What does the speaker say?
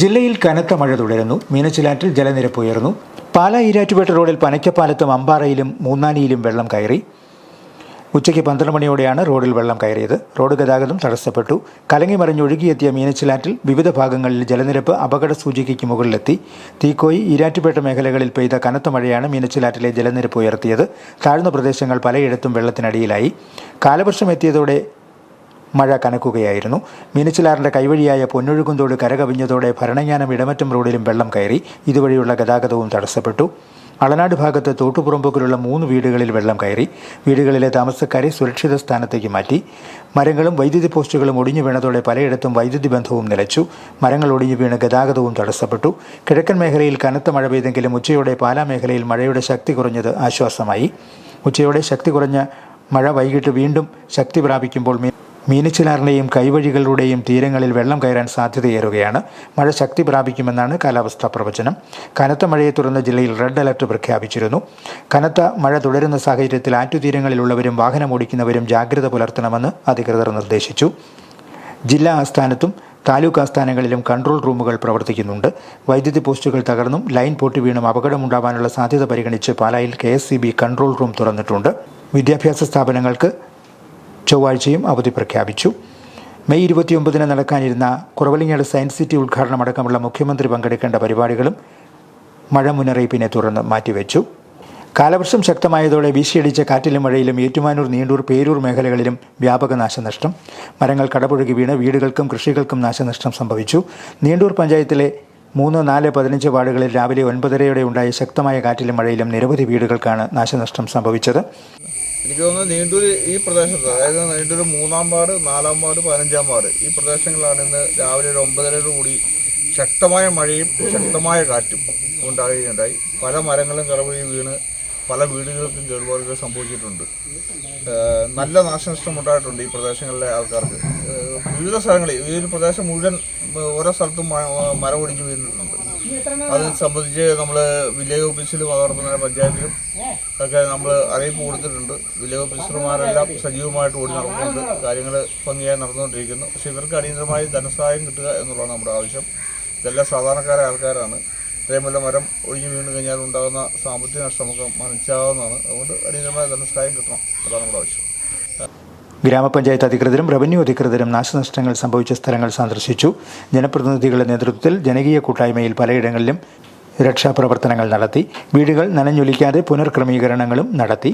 ജില്ലയിൽ കനത്ത മഴ തുടരുന്നു. മീനച്ചിലാറ്റിൽ ജലനിരപ്പ് ഉയർന്നു. പാല ഈരാറ്റുപേട്ട റോഡിൽ പനയ്ക്കപ്പാലത്തും അമ്പാറയിലും മൂന്നാനിയിലും വെള്ളം കയറി. ഉച്ചയ്ക്ക് പന്ത്രണ്ട് മണിയോടെയാണ് റോഡിൽ വെള്ളം കയറിയത്. റോഡ് ഗതാഗതം തടസ്സപ്പെട്ടു. കലങ്ങി മറിഞ്ഞൊഴുകിയെത്തിയ മീനച്ചിലാറ്റിൽ വിവിധ ഭാഗങ്ങളിൽ ജലനിരപ്പ് അപകട സൂചികയ്ക്ക് മുകളിലെത്തി. തീക്കോയി ഈരാറ്റുപേട്ട മേഖലകളിൽ പെയ്ത കനത്ത മഴയാണ് മീനച്ചിലാറ്റിലെ ജലനിരപ്പ് ഉയർത്തിയത്. താഴ്ന്ന പ്രദേശങ്ങൾ പലയിടത്തും വെള്ളത്തിനടിയിലായി. കാലവർഷം എത്തിയതോടെ മഴ കനക്കുകയായിരുന്നു. മീനച്ചിലാറിന്റെ കൈവഴിയായ പൊന്നൊഴുകുന്തോട് കരകവിഞ്ഞതോടെ ഭരണങ്ങാനം ഇടമറ്റം റോഡിലും വെള്ളം കയറി. ഇതുവഴിയുള്ള ഗതാഗതവും തടസ്സപ്പെട്ടു. അളനാട് ഭാഗത്ത് തോട്ടുപുറമ്പുകളുള്ള മൂന്ന് വീടുകളിൽ വെള്ളം കയറി. വീടുകളിലെ താമസക്കാരെ സുരക്ഷിത സ്ഥാനത്തേക്ക് മാറ്റി. മരങ്ങളും വൈദ്യുതി പോസ്റ്റുകളും ഒടിഞ്ഞു വീണതോടെ പലയിടത്തും വൈദ്യുതി ബന്ധവും നിലച്ചു. മരങ്ങൾ ഒടിഞ്ഞു വീണ് ഗതാഗതവും തടസ്സപ്പെട്ടു. കിഴക്കൻ മേഖലയിൽ കനത്ത മഴ പെയ്തെങ്കിലും ഉച്ചയോടെ പാലാ മേഖലയിൽ മഴയുടെ ശക്തി കുറഞ്ഞത് ആശ്വാസമായി. ഉച്ചയോടെ ശക്തി കുറഞ്ഞ മഴ വൈകിട്ട് വീണ്ടും ശക്തി പ്രാപിക്കുമ്പോൾ മീ- മീനച്ചിലാറിലെയും കൈവഴികളുടെയും തീരങ്ങളിൽ വെള്ളം കയറാൻ സാധ്യതയേറുകയാണ്. മഴ ശക്തി പ്രാപിക്കുമെന്നാണ് കാലാവസ്ഥാ പ്രവചനം. കനത്ത മഴയെ തുടർന്ന് ജില്ലയിൽ റെഡ് അലർട്ട് പ്രഖ്യാപിച്ചിരുന്നു. കനത്ത മഴ തുടരുന്ന സാഹചര്യത്തിൽ ആറ്റുതീരങ്ങളിലുള്ളവരും വാഹനമോടിക്കുന്നവരും ജാഗ്രത പുലർത്തണമെന്ന് അധികൃതർ നിർദ്ദേശിച്ചു. ജില്ലാ ആസ്ഥാനത്തും താലൂക്ക് ആസ്ഥാനങ്ങളിലും കൺട്രോൾ റൂമുകൾ പ്രവർത്തിക്കുന്നുണ്ട്. വൈദ്യുതി പോസ്റ്റുകൾ തകർന്നും ലൈൻ പൊട്ടി വീണും അപകടമുണ്ടാവാനുള്ള സാധ്യത പരിഗണിച്ച് പാലായിൽ കെ കൺട്രോൾ റൂം തുറന്നിട്ടുണ്ട്. വിദ്യാഭ്യാസ സ്ഥാപനങ്ങൾക്ക് ചൊവ്വാഴ്ചയും അവധി പ്രഖ്യാപിച്ചു. മെയ് ഇരുപത്തിയൊമ്പതിന് നടക്കാനിരുന്ന കുറവലിങ്ങാട് സയൻസ് സിറ്റി ഉദ്ഘാടനം അടക്കമുള്ള മുഖ്യമന്ത്രി പങ്കെടുക്കേണ്ട പരിപാടികളും മഴ മുന്നറിയിപ്പിനെ തുടർന്ന് മാറ്റിവെച്ചു. കാലവർഷം ശക്തമായതോടെ വീശിയടിച്ച കാറ്റിലും മഴയിലും ഏറ്റുമാനൂർ നീണ്ടൂർ പേരൂർ മേഖലകളിലും വ്യാപക നാശനഷ്ടം. മരങ്ങൾ കടപുഴകി വീണ് വീടുകൾക്കും കൃഷികൾക്കും നാശനഷ്ടം സംഭവിച്ചു. നീണ്ടൂർ പഞ്ചായത്തിലെ മൂന്ന് നാല് പതിനഞ്ച് വാർഡുകളിൽ രാവിലെ ഒൻപതരയോടെ ഉണ്ടായ ശക്തമായ കാറ്റിലും മഴയിലും നിരവധി വീടുകൾക്കാണ് നാശനഷ്ടം സംഭവിച്ചത്. എനിക്ക് തോന്നുന്നു നീണ്ടൂർ ഈ പ്രദേശത്ത് അതായത് നീണ്ടൂർ മൂന്നാം വാർഡ് നാലാം വാർഡ് പതിനഞ്ചാം വാർഡ് ഈ പ്രദേശങ്ങളിലാണ് ഇന്ന് രാവിലെ ഒരു ഒമ്പതരയോട് കൂടി ശക്തമായ മഴയും ശക്തമായ കാറ്റും ഉണ്ടാകുകയുണ്ടായി പല മരങ്ങളും കടവഴി വീണ് പല വീടുകൾക്കും കേടുപാടുകൾ സംഭവിച്ചിട്ടുണ്ട്. നല്ല നാശനഷ്ടം ഉണ്ടായിട്ടുണ്ട് ഈ പ്രദേശങ്ങളിലെ ആൾക്കാർക്ക്. വിവിധ സ്ഥലങ്ങളിൽ ഈ ഒരു പ്രദേശം മുഴുവൻ ഓരോ സ്ഥലത്തും മരം ഒടിഞ്ഞു വീണിട്ടുണ്ട് അത് സംബന്ധിച്ച് നമ്മൾ വില്ലേജ് ഓഫീസിലും അതോടൊപ്പം പഞ്ചായത്തിലും ഒക്കെ നമ്മൾ അറിയിപ്പ് കൊടുത്തിട്ടുണ്ട്. വില്ലേജ് ഓഫീസർമാരെല്ലാം സജീവമായിട്ട് ഓടി നടക്കുന്നുണ്ട്. കാര്യങ്ങൾ ഭംഗിയായി നടന്നുകൊണ്ടിരിക്കുന്നു. പക്ഷെ ഇവർക്ക് അടിയന്തരമായി ധനസഹായം കിട്ടുക എന്നുള്ളതാണ് നമ്മുടെ ആവശ്യം. ഇതെല്ലാം സാധാരണക്കാരായ ആൾക്കാരാണ്. ഇത്രയും വല്ല മരം ഒഴിഞ്ഞു വീണ് കഴിഞ്ഞാൽ ഉണ്ടാകുന്ന സാമ്പത്തിക നഷ്ടം നമുക്ക് മനസ്സിലാവുന്നതാണ് അതുകൊണ്ട് അടിയന്തരമായ ധനസഹായം കിട്ടണം. അതാണ് നമ്മുടെ ആവശ്യം. ഗ്രാമപഞ്ചായത്ത് അധികൃതരും റവന്യൂ അധികൃതരും നാശനഷ്ടങ്ങൾ സംഭവിച്ച സ്ഥലങ്ങൾ സന്ദർശിച്ചു. ജനപ്രതിനിധികളുടെ നേതൃത്വത്തിൽ ജനകീയ കൂട്ടായ്മയിൽ പലയിടങ്ങളിലും രക്ഷാപ്രവർത്തനങ്ങൾ നടത്തി. വീടുകൾ നനഞ്ഞൊലിക്കാതെ പുനർക്രമീകരണങ്ങളും നടത്തി.